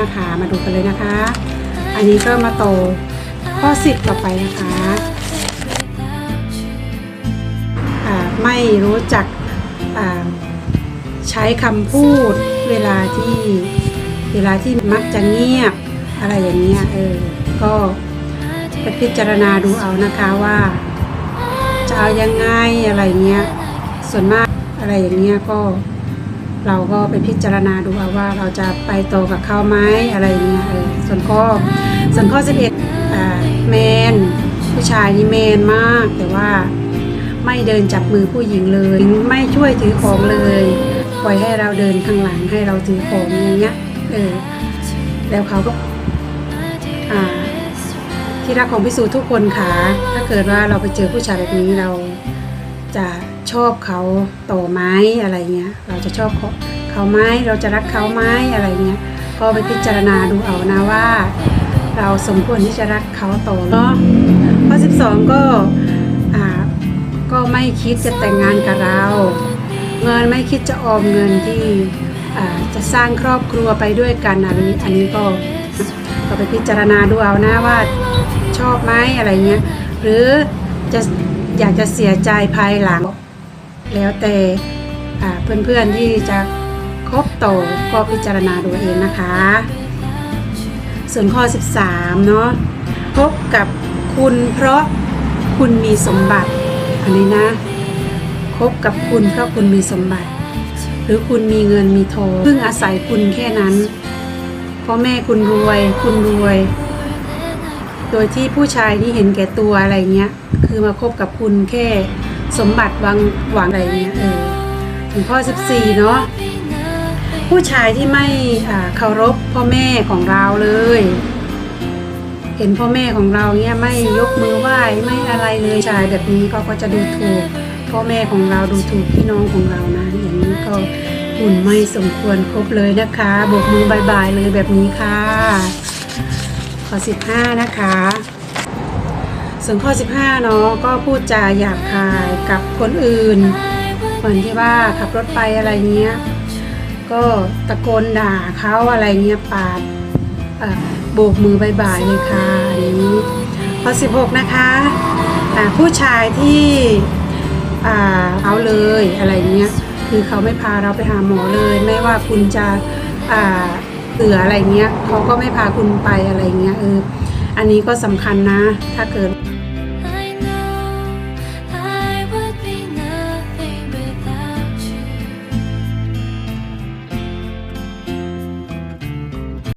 นะคะ มาดูกันเลยนะคะ อันนี้ก็มาโตข้อสิบต่อไปนะคะไม่รู้จักใช้คำพูดเวลาที่เวลาที่มักจะเงียบอะไรอย่างเงี้ยเออก็ไปพิจารณาดูเอานะคะว่า จะเอายังไงอะไรเงี้ยส่วนมากอะไรอย่างเงี้ยก็ เราก็ไปพิจารณาดูว่าเราจะไปโตอกับเขาไหมอะไรเงี้ยส่วนข้อส่วนข้อ 11อ่าแมนผู้ชายนี่แมนมาก แต่ว่าไม่เดินจับมือผู้หญิงเลย ไม่ช่วยถือของเลย ปล่อยให้เราเดินข้างหลังให้เราถือของอย่างเงี้ยเออแล้วเขาก็ที่รักของพิสูจน์ทุกคนค่ะ ถ้าเกิดว่าเราไปเจอผู้ชายแบบนี้เราจะ ชอบเขาต่อไหมอะไรเงี้ย เราจะชอบเขาเขาไหมเราจะรักเขาไหมอะไรเงี้ย ก็ไปพิจารณาดูเอานะว่า เราสมควรที่จะรักเขาต่อเนาะข้อ12 ก็อ่าก็ไม่คิดจะแต่งงานกับเรา เงินไม่คิดจะออมเงินที่จะสร้างครอบครัวไปด้วยกันอันนี้อันนี้ก็ก็ไปพิจารณาดูเอานะว่าชอบไหมอะไรเงี้ยหรือจะอยากจะเสียใจภายหลัง แล้วแต่เพื่อนๆที่จะคบต่อก็พิจารณาดูเองนะคะ ส่วนข้อ 13 เนาะพบกับคุณเพราะคุณมีสมบัติ อันนี้นะคบกับคุณเพราะคุณมีสมบัติ หรือคุณมีเงินมีทองพึ่งอาศัยคุณแค่นั้นพ่อแม่คุณรวย คุณรวย โดยที่ผู้ชายนี่เห็นแก่ตัวอะไรเงี้ย คือมาคบกับคุณแค่ สมบัติวังหวังอะไรเงี้ยเออถึงข้อ14เนาะผู้ชายที่ไม่เคารพพ่อแม่ของเราเลย เห็นพ่อแม่ของเราเนี่ยไม่ยกมือไหว้ไม่อะไรเลยชายแบบนี้เขาก็จะดูถูกพ่อแม่ของเราดูถูกพี่น้องของเรานะอย่างนี้ก็คุณไม่สมควรครบเลยนะคะโบกมือบายบายเลยแบบนี้ค่ะข้อ15นะคะ ส่วนข้อ 15 เนาะก็พูดจาหยาบคายกับคนอื่น เหมือนที่ว่าขับรถไปอะไรเงี้ย ก็ตะโกนด่าเขาอะไรเงี้ยปาดโบกมือบายบายเลยค่ะอันนี้ข้อ 16 นะคะผู้ชายที่อ่าเอาเลยอะไรเงี้ยคือเขาไม่พาเราไปหาหมอเลย ไม่ว่าคุณจะอ่าเสืออะไรเงี้ยเขาก็ไม่พาคุณไปอะไรเงี้ยเออ อันนี้ก็สำคัญนะ ถ้าเกิด